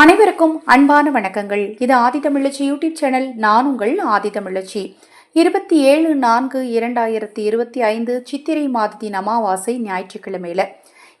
அனைவருக்கும் அன்பான வணக்கங்கள். இது ஆதித்தமிழச்சி யூடியூப் சேனல் நான் உங்கள் ஆதித்தமிழச்சி இருபத்தி ஏழு நான்கு இரண்டாயிரத்தி இருபத்தி ஐந்து சித்திரை மாதத்தின் அமாவாசை ஞாயிற்றுக்கிழமையில.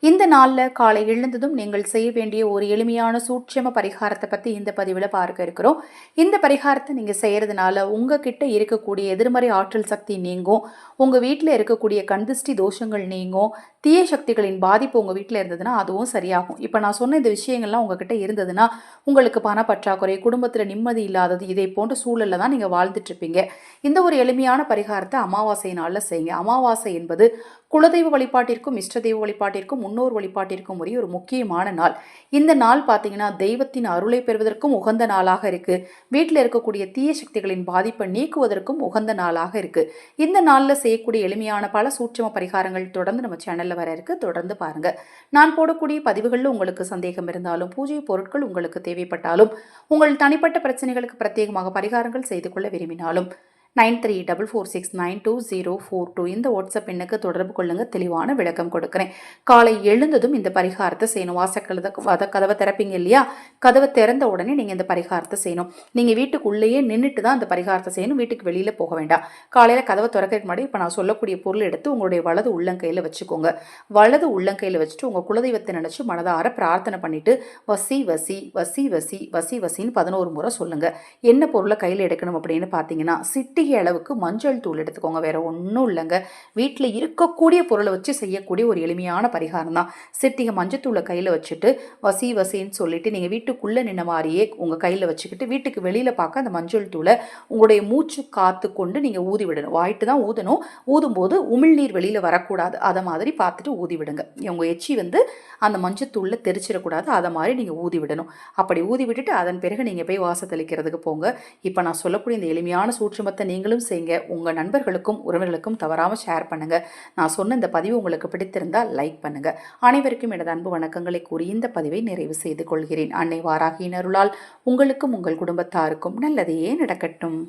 இந்த நாளில் காலை எழுந்ததும் நீங்கள் செய்ய வேண்டிய ஒரு எளிமையான சூட்சம பரிகாரத்தை பற்றி இந்த பதிவில் பார்க்க இருக்கிறோம். இந்த பரிகாரத்தை நீங்கள் செய்கிறதுனால உங்ககிட்ட இருக்கக்கூடிய எதிர்மறை ஆற்றல் சக்தி நீங்கும். உங்கள் வீட்டில் இருக்கக்கூடிய கந்திஷ்டி தோஷங்கள் நீங்கும். தீய சக்திகளின் பாதிப்பு உங்கள் வீட்டில் இருந்ததுன்னா அதுவும் சரியாகும். இப்போ நான் சொன்ன இந்த விஷயங்கள்லாம் உங்ககிட்ட இருந்ததுன்னா உங்களுக்கு பண பற்றாக்குறை குடும்பத்தில் நிம்மதி இல்லாதது இதை போன்ற சூழலில் தான் நீங்கள் வாழ்ந்துட்டு இருப்பீங்க. இந்த ஒரு எளிமையான பரிகாரத்தை அமாவாசை நாளில் செய்யுங்க. அமாவாசை என்பது குலதெய்வ வழிபாட்டிற்கும் இஷ்ட தெய்வ வழிபாட்டிற்கும் முன்னோர் வழிபாட்டிற்கும் ஒரே ஒரு முக்கியமான நாள். இந்த நாள் பார்த்தீங்கன்னா தெய்வத்தின் அருளை பெறுவதற்கும் உகந்த நாளாக இருக்கு. வீட்டில் இருக்கக்கூடிய தீய சக்திகளின் பாதிப்பை நீக்குவதற்கும் உகந்த நாளாக இருக்கு. இந்த நாளில் செய்யக்கூடிய எளிமையான பல சூட்சம பரிகாரங்கள் தொடர்ந்து நம்ம சேனலில் வர இருக்கு. தொடர்ந்து பாருங்க. நான் போடக்கூடிய பதிவுகளில் உங்களுக்கு சந்தேகம் இருந்தாலும் பூஜை பொருட்கள் உங்களுக்கு தேவைப்பட்டாலும் உங்கள் தனிப்பட்ட பிரச்சனைகளுக்கு பிரத்யேகமாக பரிகாரங்கள் செய்து கொள்ள விரும்பினாலும் nine three double four six nine two zero four two. இந்த வாட்ஸ்அப் எண்ணுக்கு தொடர்பு கொள்ளுங்க. தெளிவான விளக்கம் கொடுக்குறேன். காலை எழுந்ததும் இந்த பரிகாரத்தை செய்யணும். வாசக்கலத வத கதவை திறப்பீங்க இல்லையா? கதவை திறந்த உடனே நீங்கள் இந்த பரிகாரத்தை செய்யணும். நீங்கள் வீட்டுக்குள்ளேயே நின்றுட்டு தான் இந்த பரிகாரத்தை செய்யணும். வீட்டுக்கு வெளியில் போக வேண்டாம். காலையில் கதவை திறக்கிறதுக்கு முன்னாடி இப்போ நான் சொல்லக்கூடிய பொருள் எடுத்து உங்களுடைய வலது உள்ளங்கையில் வச்சுக்கோங்க. வலது உள்ளங்கையில் வச்சுட்டு உங்கள் குலதெய்வத்தை நினச்சி மனதார பிரார்த்தனை பண்ணிவிட்டு வசி வசி வசி வசி வசி வசின்னு பதினோரு முறை சொல்லுங்கள் என்ன பொருளை கையில் எடுக்கணும் அப்படின்னு பார்த்தீங்கன்னா சிட்டி இத்திகை அளவுக்கு மஞ்சள் தூள் எடுத்துக்கோங்க. வேற ஒன்றும் இல்லைங்க. வீட்டில் இருக்கக்கூடிய பொருளை வச்சு செய்யக்கூடிய ஒரு எளிமையான பரிகாரம் தான். சிட்டிகை மஞ்சள் தூளை கையில் வச்சுட்டு வசி வசின்னு சொல்லிட்டு நீங்கள் வீட்டுக்குள்ளே நின்ன மாதிரியே உங்கள் கையில் வச்சுக்கிட்டு வீட்டுக்கு வெளியில் பார்க்க அந்த மஞ்சள் தூளை உங்களுடைய மூச்சு காத்து கொண்டு நீங்கள் ஊதி விடணும். வாயிட்டு தான் ஊதணும். ஊதும்போது உமிழ்நீர் வெளியில் வரக்கூடாது. அதை மாதிரி பார்த்துட்டு ஊதி விடுங்க. உங்கள் எச்சி வந்து அந்த மஞ்சத்தூளில் தெரிச்சிடக்கூடாது. அதை மாதிரி நீங்கள் ஊதி விடணும். அப்படி ஊதி விட்டுட்டு அதன் பிறகு நீங்கள் போய் வாசத்தளிக்கிறதுக்கு போங்க. இப்போ நான் சொல்லக்கூடிய இந்த எளிமையான சூட்சுமத்தை நீங்களும் செய்யுங்க. உங்கள் நண்பர்களுக்கும் உறவினர்களுக்கும் தவறாமல் ஷேர் பண்ணுங்கள் நான் சொன்ன இந்த பதிவு உங்களுக்கு பிடித்திருந்தால் லைக் பண்ணுங்கள் அனைவருக்கும் எனது அன்பு வணக்கங்களை கூறி இந்த பதிவை நிறைவு செய்து கொள்கிறேன். அன்னை வாராகியினருளால் உங்களுக்கும் உங்கள் குடும்பத்தாருக்கும் நல்லதையே நடக்கட்டும்.